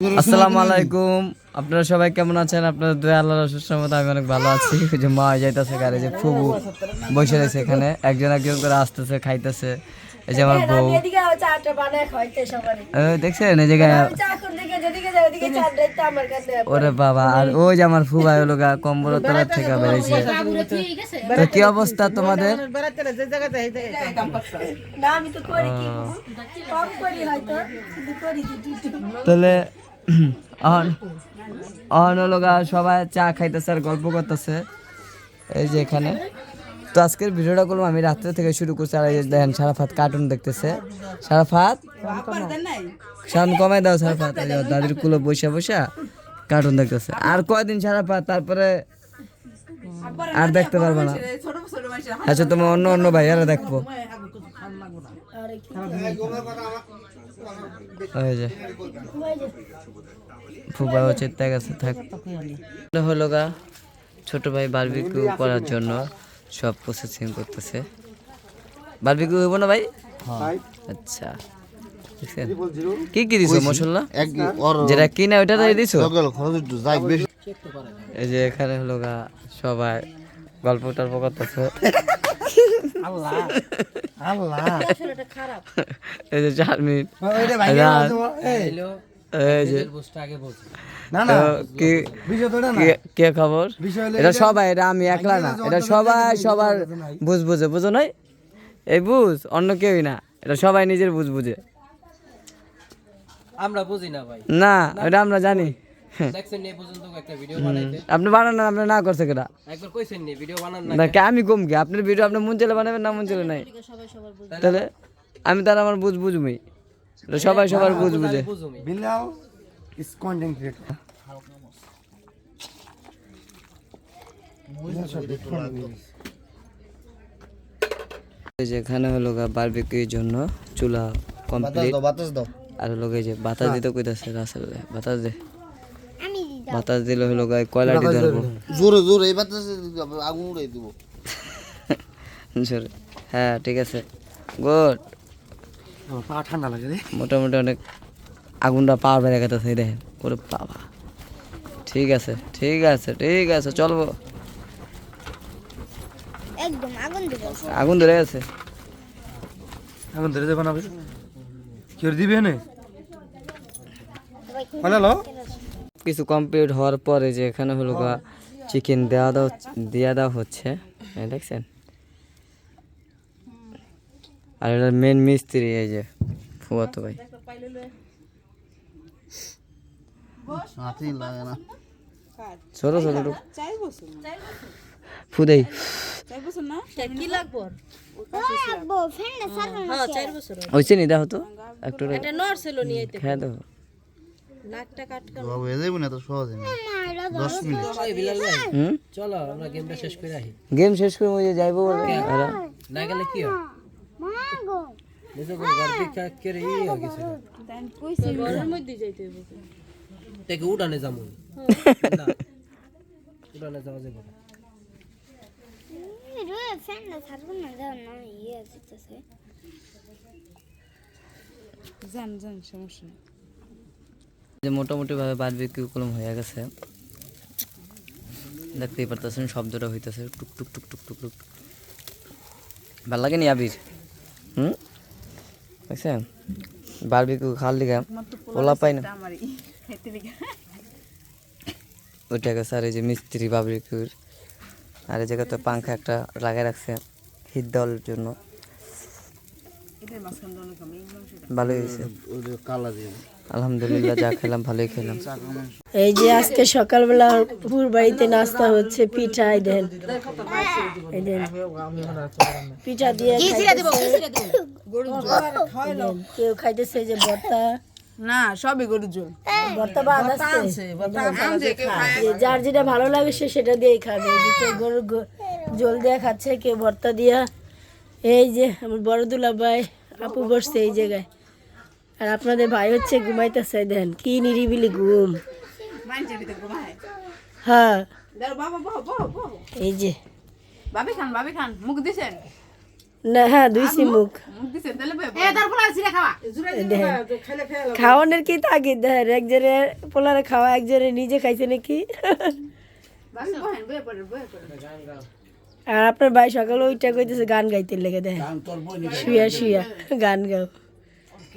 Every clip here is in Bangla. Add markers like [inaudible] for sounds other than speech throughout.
আসসালামু আলাইকুম আপনারা সবাই কেমন আছেন? আপনাদের দুই আল্লাহর সুসমত আমি অনেক ভালো আছি। যে মা যাইতেছে গাড়ি যে ফুবু বসে রয়েছে এখানে। একজন একজন করে আসতেছে, খাইতেছে। এই যে আমার বউ। দেখছেন? এই জায়গায় ওরে বাবা, আর ওই যে আমার ফুবা হলো গা কম্বলের তলার থেকে বেরিয়েছে। তো কি অবস্থা তোমাদের? তাহলে গা, সবাই চা খাইতেছে আর গল্প করতেছে। এই যে এখানে। তো আজকের ভিডিওটা করলাম, আমি রাত্রে থেকে শুরু করছি। আর দেখেন, সারাফাত কার্টুন দেখতেছে। সারাফাত? সাউন্ড কমাই দাও সারাফাত। দাদির কুলো বসে বসে কার্টুন দেখতেছে। আর কয়দিন সারাফাত? তারপরে আর দেখতে পারব না। আচ্ছা তোমার অন্য অন্য ভাইয়ারা দেখব। ওই যে ফুবা হচ্ছে ত্যাগ আছে থাক হলো গা। ছোট ভাই বারবিকিউ করার জন্য সব প্রসেসিং করতেছে। বারবিকিউ হইব না ভাই? আচ্ছা। কি কি দিছো মশলা? যেটা কিনা ওইটা দিছো? এই যে এখানে হলো গা সবাই গল্প টল্প করতেছে। এই যে চার মিনিট। রাত। এই। যে তো কি- কি- কে খবর? এটা সবাই এটা আমি একলা না। এটা সবাই সবার বুঝ বুঝে বুঝো নাই? এই বুঝ অন্য কেউই না। এটা সবাই নিজের বুঝ বুঝে। আমরা বুঝি না ভাই। না এটা আমরা জানি। দেখছেন নি এ পর্যন্ত একটা ভিডিও বানাইতে আপনি বানান আপনি না করছে কেটা একবার কইছেন নি ভিডিও বানান না না আমি কম কি আপনার ভিডিও আপনি মন চলে বানাবেন না মন চলে নাই? তাহলে আমি তার আমার বুঝ সবাই সবার বুঝ বুঝে। বুঝুমি বিলাও কন্টেন্ট ক্রিয়েটর এই যে এখানে হলো গা বারবিকিউর জন্য চুলা কমপ্লিট আর হলো এই যে বাতাস দিতে কইতাছে রাসেল বাতাস দে। বাতাস দিলে হলো গা কয়লাটি ধরবো জোরে জোরে এই বাতাস আগুন উড়াই দিব। [laughs] সরে হ্যাঁ ঠিক আছে। গুড। পা ঠান্ডা লাগে রে। মোটামুটি অনেক আগুনটা পাওয়ার বেড়ে গেছে দেখেন। ওরে বাবা। ঠিক আছে ঠিক আছে ঠিক আছে চলবো। একদম আগুন দিবে আগুন ধরে আছে। এখন ধরে দেবেন আপনি কি দিবে না হ্যালো কিছু কমপ্লিট হওয়ার পরে যে এখানে হলো গা চিকেন দেওয়া দাও দেওয়া দেওয়া হচ্ছে। এই দেখছেন? আর এটা মেন মিস্ত্রি এই যে ফুয়াতো ভাই। ছোট ছোট ফুদেই হ্যাঁ হয়েছে নি দেখো তো। একটু খেয়ে দেখো না তো সহজে দশ মিনিট। চলো আমরা গেমটা শেষ করে আসি। গেম শেষ করে ওই যে যাইবো বলে। না গেলে কি হয়? মধ্যে উড়ানে যাব। না উড়ানে যাওয়া যাবে না। যে মোটামুটি ভাবে বারবিকিউ কলম হয়ে গেছে। দেখতেই পারতেছেন শব্দটা হইতেছে টুক টুক টুক টুক টুক টুক। ভালো লাগে নি আবির? হুম? দেখছেন? বারবিকিউ খাওয়ার লিগে ওলা পাই না। ওইটা গেছে আর এই যে মিস্ত্রি বারবিকিউর আর এই জায়গাতে পাংখা একটা লাগাই রাখছে হিট দেওয়ার জন্য। ভালোই হয়েছে। কালা দিয়ে। আলহামদুলিল্লাহ যা খেলাম ভালোই খেলাম। এই যে আজকে সকালবেলা পুর বাড়িতে নাস্তা হচ্ছে পিঠা এই দেন। এই দেন। পিঠা দিয়ে কেউ খাইতেছে যে ভর্তা। না সবই গরুর জল। ভর্তা আছে? যার যেটা ভালো লাগে সে সেটা দিয়েই খাবে। কেউ গরুর জল দিয়ে খাচ্ছে কেউ ভর্তা দিয়া। এই যে আমার বড় দুলা ভাই আপু বসছে এই জায়গায়। আর আপনাদের ভাই হচ্ছে ঘুমাইতেছে দেন কি নিরিবিলি ঘুম। হ্যাঁ। এই যে। বাবি খান বাবি খান মুখ দিছেন না হ্যাঁ দুইছি মুখ। খাওয়ানোর কি একজনে পোলারে খাওয়া একজনে নিজে খাইছে নাকি? আর আপনার ভাই সকালে ওইটা কইতেছে গান গাইতে লেগে দেখেন। শুয়া শুয়া গান গাও।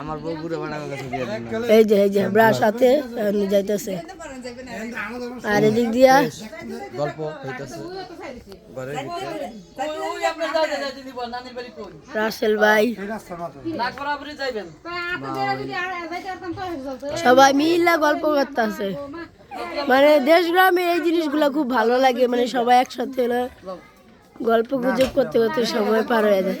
আমার বউ বুড়ো বাড়া কাছে দিয়ে এই যে এই যে ব্রাশ এখন যাইতেছে। আর এদিক দিয়া গল্প হইতাছে। রাসেল ভাই। সবাই মিলা গল্প করতেছে। মানে দেশ গ্রামে এই জিনিসগুলো খুব ভালো লাগে। মানে সবাই একসাথে গল্প গুজব করতে করতে সময় পার হয়ে যায়।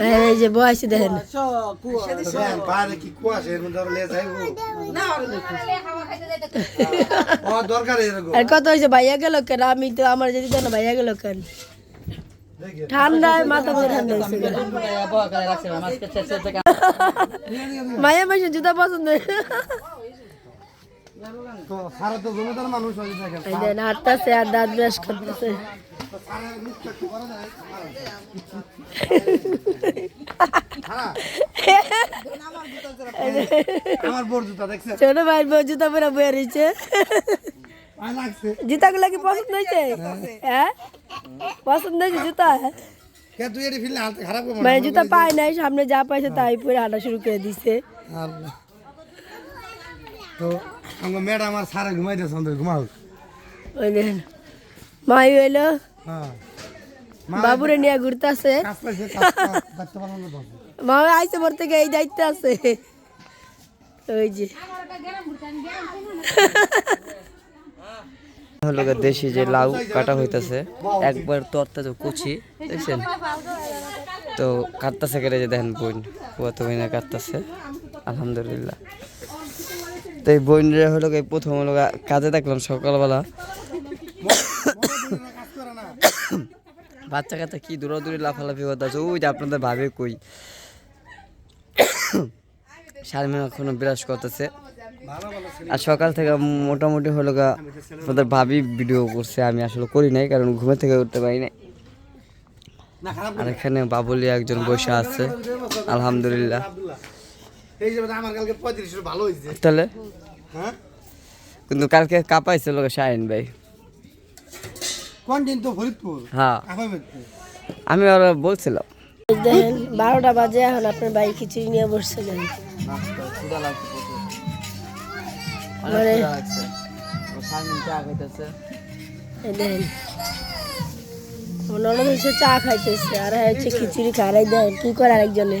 বয়সে এই যে বয়সে দেখেন আর কত হয়েছে ভাইয়া গেল কেন আমি তো আমার যদি না ভাইয়া গেল কেন ঠান্ডায় মাথা পুরো ঠান্ডা হয়েছে মায়া মাসে জুতা পছন্দ হাঁটতেছে আর দাঁত ব্রাশ করতেছে আমার বড় জুতা দেখছে ছোট ভাইয়ের বউ জুতা পরে বয়ে রয়েছে। জুতাগুলো কি পছন্দ হয়েছে? হ্যাঁ? পছন্দ হয়েছে জুতা? কে তুই এটি ফিরলে হালতে খারাপ করব মানে জুতা পায় নাই সামনে যা পাইছে তাই পরে হাঁটা শুরু করে দিছে। আল্লাহ তো আমার ম্যাডাম আমার সারা ঘুমাই দিয়েছে আমাদের ঘুমাও। ওই দেখেন মাই হইল হ্যাঁ বাবুরে নিয়ে ঘুরতেছে। কাজ পাইছে কাজ কাজ- দেখতে পারলাম না তো। মা আইসে মোর থেকে এই দায়িত্ব আছে। ওই যে। হলো দেশি যে লাউ কাটা হইতাছে একবার তরতা যে কুচি দেখছেন? তো কাটতাছে কেটে যে দেখেন বোন পুয়াতো বোনে কাটতাছে আলহামদুলিল্লাহ। তো এই বোনরা হলো প্রথম হলো কাজে দেখলাম সকালবেলা। বাচ্চা কাচ্চা কি দূরাদূরি লাফালাফি করতেছে? ওই যে আপনাদের ভাবে কই। শারমিন এখনও বিরাজ করতেছে। আর সকাল থেকে মোটামুটি হলো গা আমাদের ভাবি ভিডিও করছে আমি আসলে করি নাই কারণ ঘুমে থেকে উঠতে পারি নাই। আর এখানে বাবুলি একজন বসে আছে আলহামদুলিল্লাহ। তাহলে? হ্যাঁ? কিন্তু কালকে কাপাইছে লোক শাহিন ভাই। কোন তো ফরিদপুর হ্যাঁ। আমি ওরা বলছিলাম। দেখেন বারোটা বাজে এখন আপনার ভাই খিচুড়ি নিয়ে বসছে দেন মানে দেখেন। ননদ হচ্ছে চা খাইতেছে আর হ্যাঁ হচ্ছে খিচুড়ি খারাই দেন কি করে আরেকজনে?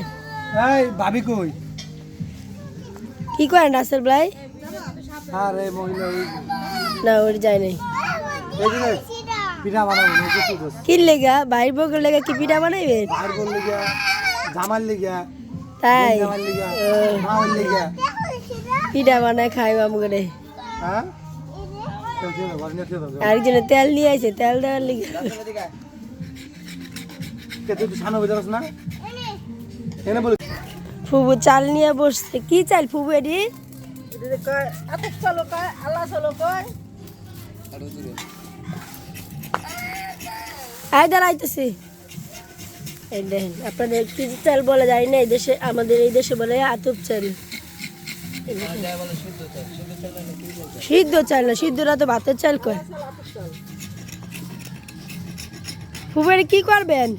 এই ভাবি কই? কি করেন নাসের ভাই? আরে মহিলা না ওর যায় নাই। পিঠা বানাবো না কিছু দোষ কি লেগা? বকর লেগা কি পিঠা বল লিগা জামাল লিগা তাই? জামাল লিগা ও, মাওয়াল পিঠা বানায় খাইব আমগরে হ্যাঁ? চল চল চল আরেকজনে তেল নিয়ে আইছে তেল দেওয়ার লিগে। কে তুই তো সানো না? এনে বল। ফুবু চাল নিয়ে বসছে। কি চাল ফুবু এটি? আয় দাঁড়াইতেছি। এই দেখেন আপনাদের কি চাল বলে যায় না এই দেশে আমাদের এই দেশে বলে আতুপ চাল। সিদ্ধ চাল না সিদ্ধরা তো ভাতের চাল কয়। ফুবের কি করবেন?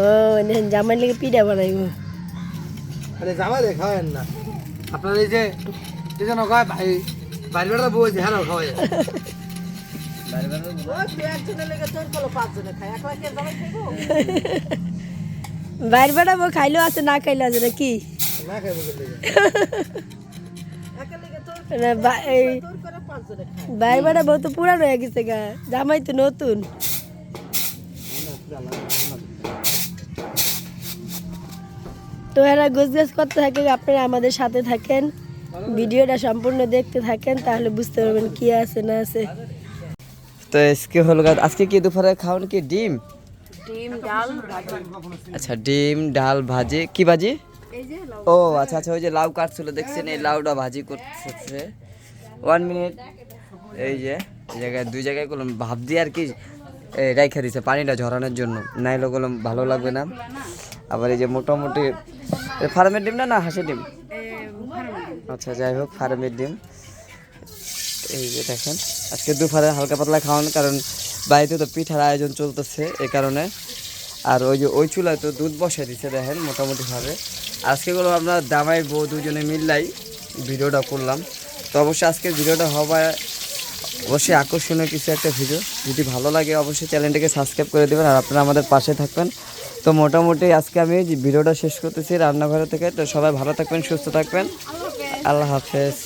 ও জামাই লেগে পিঠা বানাইবো। জামাই রে না। আপনার এই যে এই জন্য কয় ভাই বাইরে বেড়া বই যে হ্যাঁ খাওয়াই বাইর বেড়াবো খাইলেও আছে না খাইলেও আছে নাকি বাইর বেড়াবো তো পুরান হয়ে গেছে গা। জামাই তো নতুন। তো এরা গাছ করতে থাকে আপনারা আমাদের সাথে থাকেন। ভিডিওটা সম্পূর্ণ দেখতে থাকেন তাহলে বুঝতে পারবেন কি আছে না আছে। তো আজকে হলো আজকে কি দুপুরে খাওয়ান কি? ডিম? ডিম ডাল আচ্ছা ডিম ডাল ভাজি। কি ভাজি? ও আচ্ছা আচ্ছা ওই যে লাউ কাটছিল দেখছেন? এই লাউটা ভাজি করতেছে। ওয়ান মিনিট এই যে এই জায়গায় দুই জায়গায় করলাম ভাব দিয়ে আর কি এই রাইখা দিছে পানিটা ঝরানোর জন্য। নাইলে করলাম ভালো লাগবে না। আবার এই যে মোটামুটি ফার্মের ডিম না না, হাঁসের ডিম? আচ্ছা যাই হোক, ফার্মের ডিম। এই যে দেখেন, আজকে দুপুরে হালকা পাতলা খাওয়ান, কারণ বাড়িতে তো পিঠার আয়োজন চলতেছে এই কারণে। আর ওই যে, ওই চুলায় তো দুধ বসে দিচ্ছে দেখেন, মোটামুটিভাবে। আজকে গুলো আমরা দামাই বউ দুজনে মিললাই ভিডিওটা করলাম। তো অবশ্যই আজকের ভিডিওটা হওয়ায় অবশ্যই আকর্ষণীয় কিছু একটা ভিডিও। যদি ভালো লাগে, অবশ্যই চ্যানেলটাকে সাবস্ক্রাইব করে দেবেন, আর আপনারা আমাদের পাশে থাকবেন। তো মোটামুটি আজকে আমি ভিডিওটা শেষ করতেছি রান্নাঘরে থেকে। তো সবাই ভালো থাকবেন সুস্থ থাকবেন। আল্লাহ হাফেজ।